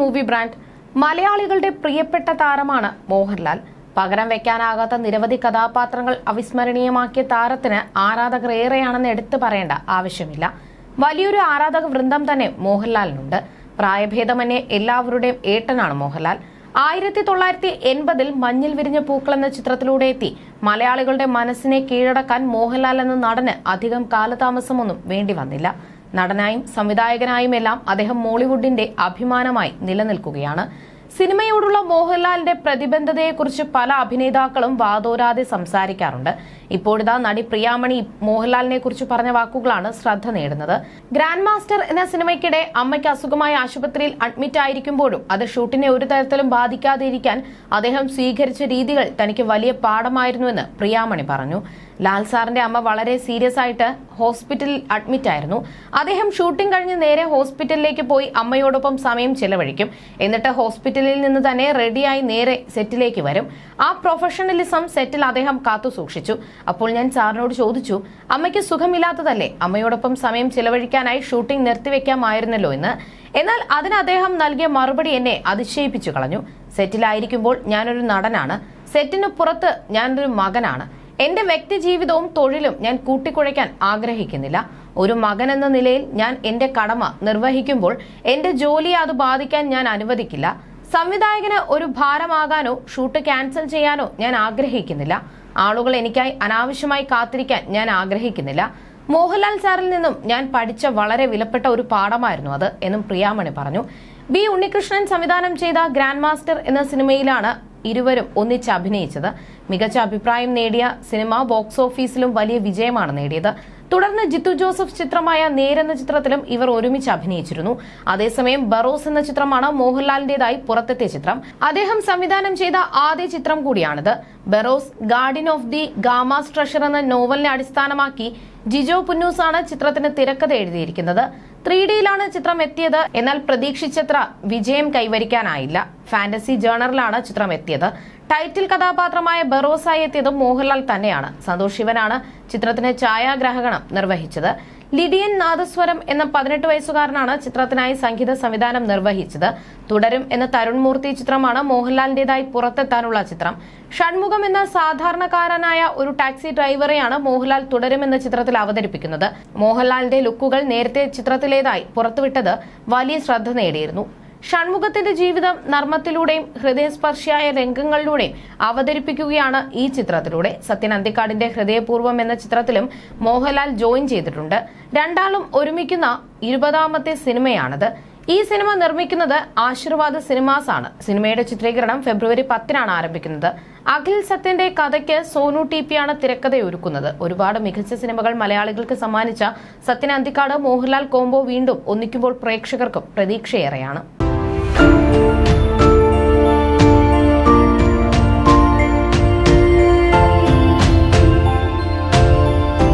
Movie brand മലയാളികളുടെ പ്രിയപ്പെട്ട താരമാണ് മോഹൻലാൽ. പകരം വെക്കാനാകാത്ത നിരവധി കഥാപാത്രങ്ങൾ അവിസ്മരണീയമാക്കിയ താരത്തിന് ആരാധകർ ഏറെയാണെന്ന് എടുത്തു പറയേണ്ട ആവശ്യമില്ല. വലിയൊരു ആരാധക വൃന്ദം തന്നെ മോഹൻലാലിനുണ്ട്. പ്രായഭേദമന്യേ എല്ലാവരുടെയും ഏട്ടനാണ് മോഹൻലാൽ. ആയിരത്തി തൊള്ളായിരത്തി എൺപതിൽ മഞ്ഞിൽ വിരിഞ്ഞ പൂക്കൾ എന്ന ചിത്രത്തിലൂടെ എത്തി. മലയാളികളുടെ മനസ്സിനെ കീഴടക്കാൻ മോഹൻലാൽ എന്ന നടന് അധികം കാലതാമസമൊന്നും വേണ്ടി വന്നില്ല. നടനായും സംവിധായകനായും എല്ലാം അദ്ദേഹം മോളിവുഡിന്റെ അഭിമാനമായി നിലനിൽക്കുകയാണ്. സിനിമയോടുള്ള മോഹൻലാലിന്റെ പ്രതിബന്ധതയെക്കുറിച്ച് പല അഭിനേതാക്കളും വാതോരാതെ സംസാരിക്കാറുണ്ട്. ഇപ്പോഴിതാ നടി പ്രിയാമണി മോഹൻലാലിനെ കുറിച്ച് പറഞ്ഞ വാക്കുകളാണ് ശ്രദ്ധ നേടുന്നത്. ഗ്രാൻഡ് മാസ്റ്റർ എന്ന സിനിമയ്ക്കിടെ അമ്മയ്ക്ക് അസുഖമായ ആശുപത്രിയിൽ അഡ്മിറ്റ് ആയിരിക്കുമ്പോഴും അത് ഷൂട്ടിനെ ഒരു തരത്തിലും ബാധിക്കാതിരിക്കാൻ അദ്ദേഹം സ്വീകരിച്ച രീതികൾ തനിക്ക് വലിയ പാഠമായിരുന്നുവെന്ന് പ്രിയാമണി പറഞ്ഞു. ലാൽ സാറിന്റെ അമ്മ വളരെ സീരിയസ് ആയിട്ട് ഹോസ്പിറ്റലിൽ അഡ്മിറ്റ് ആയിരുന്നു. അദ്ദേഹം ഷൂട്ടിംഗ് കഴിഞ്ഞ് നേരെ ഹോസ്പിറ്റലിലേക്ക് പോയി അമ്മയോടൊപ്പം സമയം ചെലവഴിക്കും. എന്നിട്ട് ഹോസ്പിറ്റലിൽ നിന്ന് തന്നെ റെഡിയായി നേരെ സെറ്റിലേക്ക് വരും. ആ പ്രൊഫഷണലിസം സെറ്റിൽ അദ്ദേഹം കാത്തു സൂക്ഷിച്ചു. അപ്പോൾ ഞാൻ സാറിനോട് ചോദിച്ചു അമ്മയ്ക്ക് സുഖമില്ലാത്തതല്ലേ? അമ്മയോടൊപ്പം സമയം ചെലവഴിക്കാനായി ഷൂട്ടിംഗ് നിർത്തിവെക്കാമായിരുന്നല്ലോ എന്ന്. എന്നാൽ അതിന് അദ്ദേഹം നൽകിയ മറുപടി എന്നെ അതിശയിപ്പിച്ചു കളഞ്ഞു. സെറ്റിലായിരിക്കുമ്പോൾ ഞാനൊരു നടനാണ്. സെറ്റിന് പുറത്ത് ഞാനൊരു മകനാണ്. എന്റെ വ്യക്തി ജീവിതവും തൊഴിലും ഞാൻ കൂട്ടിക്കുഴയ്ക്കാൻ ആഗ്രഹിക്കുന്നില്ല. ഒരു മകൻ എന്ന നിലയിൽ ഞാൻ എന്റെ കടമ നിർവഹിക്കുമ്പോൾ എന്റെ ജോലിയെ അത് ബാധിക്കാൻ ഞാൻ അനുവദിക്കില്ല. സംവിധായകന് ഒരു ഭാരമാകാനോ ഷൂട്ട് ക്യാൻസൽ ചെയ്യാനോ ഞാൻ ആഗ്രഹിക്കുന്നില്ല. ആളുകൾ എനിക്കായി അനാവശ്യമായി കാത്തിരിക്കാൻ ഞാൻ ആഗ്രഹിക്കുന്നില്ല. മോഹൻലാൽ സാറിൽ നിന്നും ഞാൻ പഠിച്ച വളരെ വിലപ്പെട്ട ഒരു പാഠമായിരുന്നു അത് എന്നും പ്രിയാമണി പറഞ്ഞു. ബി ഉണ്ണികൃഷ്ണൻ സംവിധാനം ചെയ്ത ഗ്രാൻഡ് മാസ്റ്റർ എന്ന സിനിമയിലാണ് ഇരുവരും ഒന്നിച്ച് അഭിനയിച്ചത്. മികച്ച അഭിപ്രായം നേടിയ സിനിമ ബോക്സ് ഓഫീസിലും വലിയ വിജയമാണ് നേടിയത്. തുടർന്ന് ജിത്തു ജോസഫ് ചിത്രമായ നേരെന്ന ചിത്രത്തിലും ഇവർ ഒരുമിച്ച് അഭിനയിച്ചിരുന്നു. അതേസമയം ബറോസ് എന്ന ചിത്രമാണ് മോഹൻലാലിന്റേതായി പുറത്തെത്തിയ ചിത്രം. അദ്ദേഹം സംവിധാനം ചെയ്ത ആദ്യ ചിത്രം കൂടിയാണിത്. Barroz guardian of the Gama's treasure എന്ന നോവലിനെ അടിസ്ഥാനമാക്കി ജിജോ പുന്നൂസാണ് ചിത്രത്തിന് തിരക്കഥ എഴുതിയിരിക്കുന്നത്. ത്രീ ഡിയിലാണ് ചിത്രം എത്തിയത് എന്നാൽ പ്രതീക്ഷിച്ചത്ര വിജയം കൈവരിക്കാനായില്ല. ഫാന്റസി ജേണറിലാണ് ചിത്രം എത്തിയത് ടൈറ്റിൽ കഥാപാത്രമായ ബറോസായി എത്തിയതും മോഹൻലാൽ തന്നെയാണ്. സന്തോഷ് ശിവനാണ് ചിത്രത്തിന് ഛായാഗ്രഹണം നിർവഹിച്ചത്. ലിഡിയൻ നാദസ്വരം എന്ന പതിനെട്ട് വയസ്സുകാരനാണ് ചിത്രത്തിനായി സംഗീത സംവിധാനം നിർവഹിച്ചത്. തുടരും എന്ന തരുൺ മൂർത്തി ചിത്രമാണ് മോഹൻലാലിന്റേതായി പുറത്തെത്താനുള്ള ചിത്രം. ഷൺമുഖം എന്ന സാധാരണക്കാരനായ ഒരു ടാക്സി ഡ്രൈവറെയാണ് മോഹൻലാൽ തുടരും എന്ന ചിത്രത്തിൽ അവതരിപ്പിക്കുന്നത്. മോഹൻലാലിന്റെ ലുക്കുകൾ നേരത്തെ ചിത്രത്തിലേതായി പുറത്തുവിട്ടത് വലിയ ശ്രദ്ധ നേടിയിരുന്നു. ഷൺമുഖത്തിന്റെ ജീവിതം നർമ്മത്തിലൂടെയും ഹൃദയസ്പർശിയായ രംഗങ്ങളിലൂടെയും അവതരിപ്പിക്കുകയാണ് ഈ ചിത്രത്തിലൂടെ. സത്യൻ അന്തിക്കാടിന്റെ ഹൃദയപൂർവം എന്ന ചിത്രത്തിലും മോഹൻലാൽ ജോയിൻ ചെയ്തിട്ടുണ്ട്. രണ്ടാളും ഒരുമിക്കുന്ന ഇരുപതാമത്തെ സിനിമയാണിത്. ഈ സിനിമ നിർമ്മിക്കുന്നത് ആശീർവാദ് സിനിമാസ് ആണ് സിനിമയുടെ ചിത്രീകരണം ഫെബ്രുവരി പത്തിനാണ് ആരംഭിക്കുന്നത്. അഖിൽ സത്യന്റെ കഥയ്ക്ക് സോനു ടി പിയാണ് തിരക്കഥയൊരുക്കുന്നത്. ഒരുപാട് മികച്ച സിനിമകൾ മലയാളികൾക്ക് സമ്മാനിച്ച സത്യൻ അന്തിക്കാട് മോഹൻലാൽ കോംബോ വീണ്ടും ഒന്നിക്കുമ്പോൾ പ്രേക്ഷകർക്കും പ്രതീക്ഷയേറെയാണ്.